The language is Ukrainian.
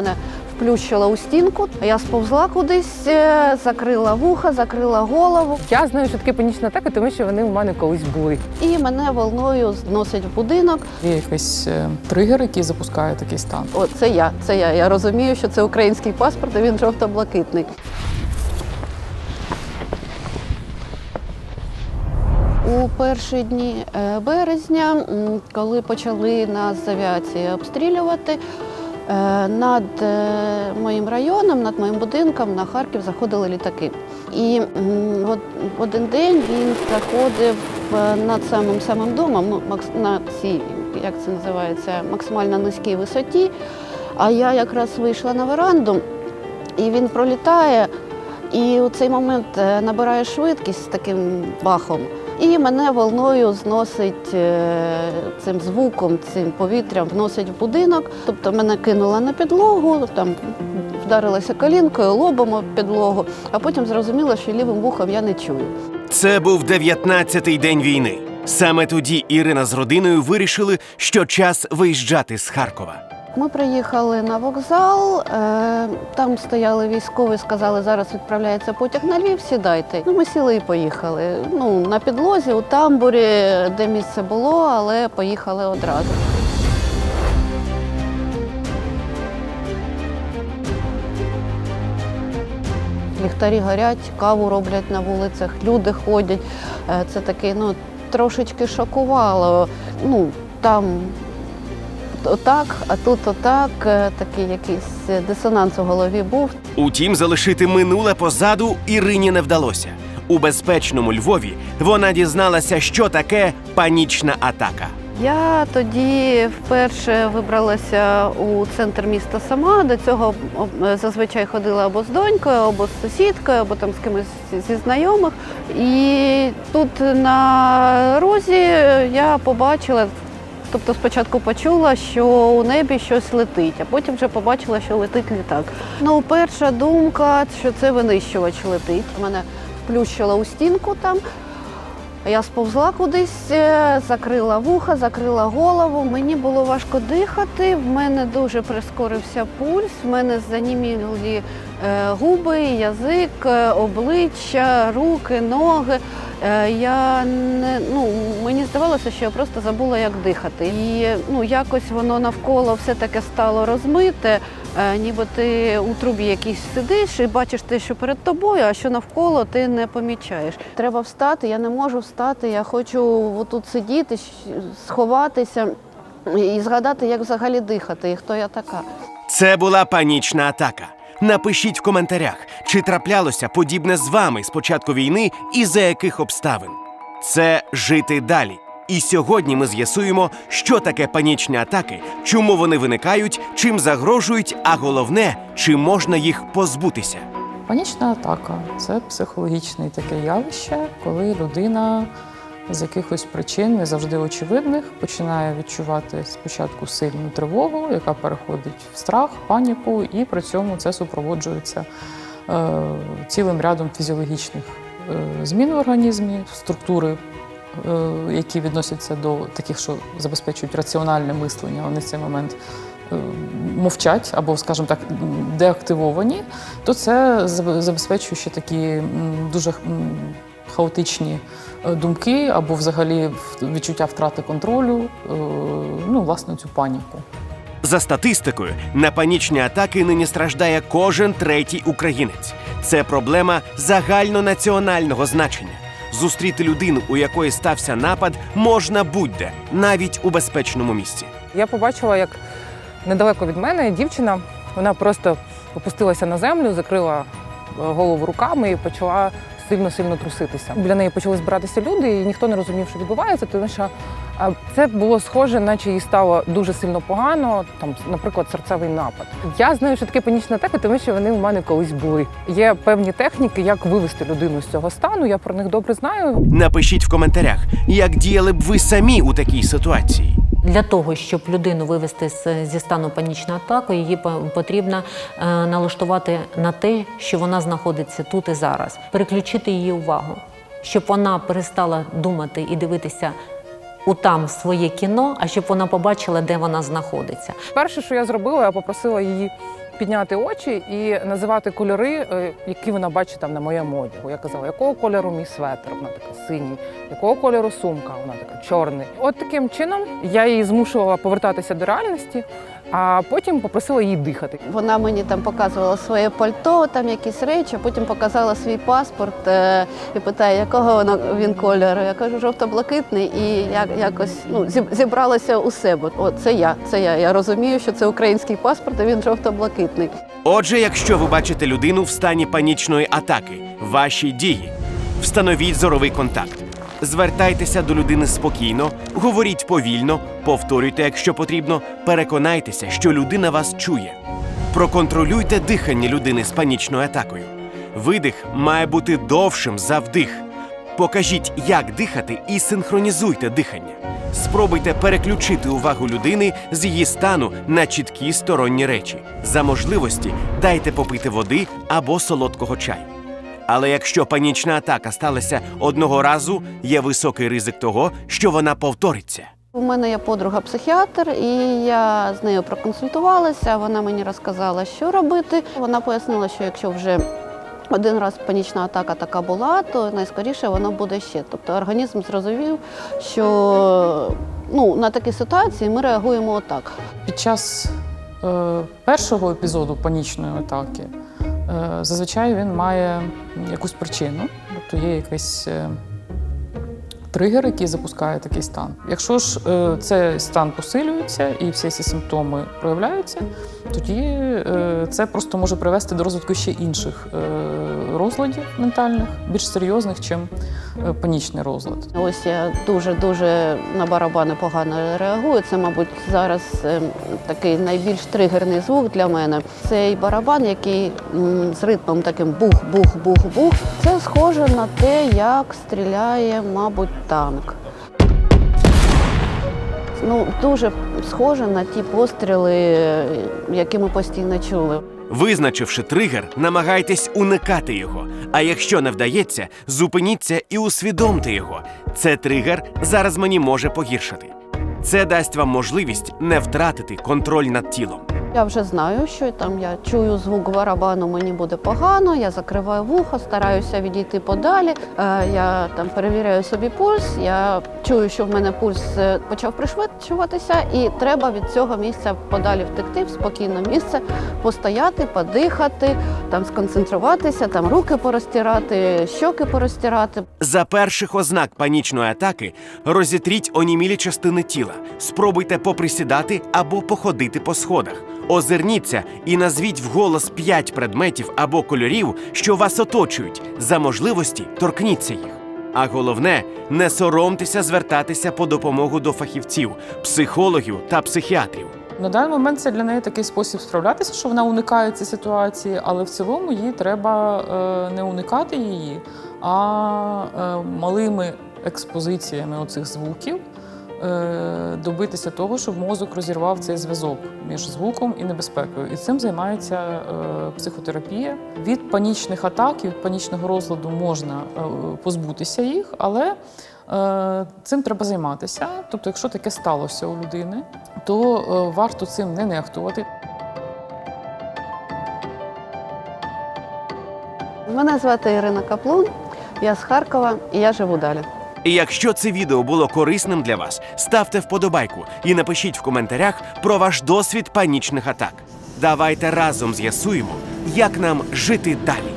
мене вплющило у стінку. Я сповзла кудись, е, закрила вуха, закрила голову, Я знаю, що таке панічна атака, тому що вони у мене колись були. і мене волною зносить в будинок. Є якийсь е, тригер, який запускає такий стан. О, це я. Це я. Я розумію, що це український паспорт, і він жовто-блакитний. У перші дні е, березня, коли почали нас з авіації обстрілювати, над е, моїм районом, над моїм будинком на Харків заходили літаки. І от один день він заходив е, над самим самим домом, ну, на цій, як це називається, максимально низькій висоті. А я якраз вийшла на веранду, і він пролітає, і у цей момент е, набирає швидкість з таким бахом. І мене волною зносить е, цим звуком, цим повітрям, вносить в будинок. Тобто мене кинуло на підлогу, там вдарилася колінкою, лобом об підлогу, а потім зрозуміла, що лівим вухом я не чую. Це був 19-й день війни. Саме тоді Ірина з родиною вирішили, що час виїжджати з Харкова. Ми приїхали на вокзал, е, там стояли військові, сказали, зараз відправляється потяг на Львів, сідайте. Ну, ми сіли і поїхали. Ну, на підлозі, у тамбурі, де місце було, але поїхали одразу. Ліхтарі горять, каву роблять на вулицях, люди ходять. Е, Це такий, ну, трошечки шокувало. Ну, там отак, а тут отак. Е, Такий якийсь дисонанс у голові був. Утім, залишити минуле позаду Ірині не вдалося. У безпечному Львові вона дізналася, що таке панічна атака. Я тоді вперше вибралася у центр міста сама. До цього зазвичай ходила або з донькою, або з сусідкою, або там з кимось зі знайомих. І тут на розі я побачила. Тобто спочатку почула, що у небі щось летить, а потім вже побачила, що летить літак. Ну, перша думка, що це винищувач летить. Мене вплющило у стінку там. Я сповзла кудись, е, закрила вуха, закрила голову. Мені було важко дихати. В мене дуже прискорився пульс. В мене занімілі е, губи, язик, е, обличчя, руки, ноги. Е, Я не ну мені здавалося, що я просто забула, як дихати. І ну якось воно навколо все таке стало розмите. е, Ніби ти у трубі якійсь сидиш і бачиш те, що перед тобою, а що навколо ти не помічаєш. Треба встати, я не можу встати. Я хочу отут сидіти, сховатися і згадати, як взагалі дихати і хто я така. Це була панічна атака. Напишіть в коментарях, чи траплялося подібне з вами з початку війни і за яких обставин. Це жити далі. І сьогодні ми з'ясуємо, що таке панічні атаки, чому вони виникають, чим загрожують, а головне, чи можна їх позбутися. Панічна атака це психологічне таке явище, коли людина з якихось причин, не завжди очевидних, починає відчувати спочатку сильну тривогу, яка переходить в страх, паніку, і при цьому це супроводжується е, цілим рядом фізіологічних е, змін в організмі, структури. е, Які відносяться до таких, що забезпечують раціональне мислення, вони в цей момент е, мовчать або, скажімо так, деактивовані, то це забезпечує ще такі дуже хаотичні е, думки або взагалі відчуття втрати контролю, е, ну, власне, цю паніку. За статистикою, на панічні атаки нині страждає кожен третій українець. Це проблема загальнонаціонального значення. Зустріти людину, у якої стався напад, можна будь-де, навіть у безпечному місці. Я побачила, як недалеко від мене дівчина, вона просто опустилася на землю, закрила е, голову руками і почала сильно-сильно труситися. Біля неї почали збиратися люди, і ніхто не розумів, що відбувається, тому що це було схоже, наче їй стало дуже сильно погано, там, наприклад, серцевий напад. Я знаю, що таке панічна атака, тому що вони у мене колись були. Є певні техніки, як вивести людину з цього стану. Я про них добре знаю. Напишіть в коментарях, як діяли б ви самі у такій ситуації. Для того, щоб людину вивести зі стану панічної атаки, її потрібно е, налаштувати на те, що вона знаходиться тут і зараз, переключити її увагу, щоб вона перестала думати і дивитися у там своє кіно, а щоб вона побачила, де вона знаходиться. Перше, що я зробила, я попросила її підняти очі і називати кольори, е, які вона бачить там на моєму одягу. Я казала, якого кольору мій светр? Вона така синій, якого кольору сумка? Вона така чорний. От таким чином я її змушувала повертатися до реальності, а потім попросила її дихати. Вона мені там показувала своє пальто, там якісь речі, потім показала свій паспорт е, і питає, якого воно він кольору. Я кажу, жовто-блакитний, і я якось ну, зібралася у себе. О, це я, це я. Я розумію, що це український паспорт, і він жовто-блакитний. Отже, якщо ви бачите людину в стані панічної атаки, ваші дії встановіть зоровий контакт. Звертайтеся до людини спокійно, говоріть повільно, повторюйте, якщо потрібно, переконайтеся, що людина вас чує. Проконтролюйте дихання людини з панічною атакою. Видих має бути довшим за вдих. Покажіть, як дихати, і синхронізуйте дихання. Спробуйте переключити увагу людини з її стану на чіткі сторонні речі. За можливості дайте попити води або солодкого чаю. Але якщо панічна атака сталася одного разу, є високий ризик того, що вона повториться. У мене є подруга психіатр, і я з нею проконсультувалася. Вона мені розказала, що робити. Вона пояснила, що якщо вже один раз панічна атака така була, то найскоріше воно буде ще. Тобто організм зрозумів, що ну, на такі ситуації ми реагуємо отак. Під час е, першого епізоду панічної атаки зазвичай він має якусь причину, тобто є якийсь е, тригер, який запускає такий стан. Якщо ж е, цей стан посилюється і всі ці симптоми проявляються, тоді е, це просто може привести до розвитку ще інших е, розладів ментальних, більш серйозних, чим е, панічний розлад. Ось я дуже дуже на барабани погано реагую. Це, мабуть, зараз такий найбільш тригерний звук для мене. Цей барабан, який з ритмом таким бух-бух-бух-бух. Це схоже на те, як стріляє, мабуть, танк. Ну, дуже схоже на ті постріли, які ми постійно чули. Визначивши тригер, намагайтесь уникати його. А якщо не вдається, зупиніться і усвідомте його. Це тригер зараз мені може погіршити. Це дасть вам можливість не втратити контроль над тілом. Я вже знаю, що там я чую звук барабану, мені буде погано, я закриваю вухо, стараюся відійти подалі. Е, Я там перевіряю собі пульс. Я чую, що в мене пульс е, почав пришвидшуватися, і треба від цього місця подалі втекти в спокійне місце, постояти, подихати, там сконцентруватися, там руки порозтирати, щоки порозтирати. За перших ознак панічної атаки розітріть онімілі частини тіла. Спробуйте поприсідати або походити по сходах. Озирніться і назвіть вголос п'ять предметів або кольорів, що вас оточують. За можливості торкніться їх. А головне, не соромтеся звертатися по допомогу до фахівців, психологів та психіатрів. На даний момент це для неї такий спосіб справлятися, що вона уникає цієї ситуації, але в цілому їй треба е, не уникати її, а е, малими експозиціями оцих звуків добитися того, щоб мозок розірвав цей зв'язок між звуком і небезпекою. І цим займається е, психотерапія. Від панічних атак і від панічного розладу можна е, позбутися їх, але Е, Цим треба займатися. Тобто, якщо таке сталося у людини, то е, варто цим не нехтувати. Мене звати Ірина Каплун, я з Харкова і я живу далі. І якщо це відео було корисним для вас, ставте вподобайку і напишіть в коментарях про ваш досвід панічних атак. Давайте разом з'ясуємо, як нам жити далі.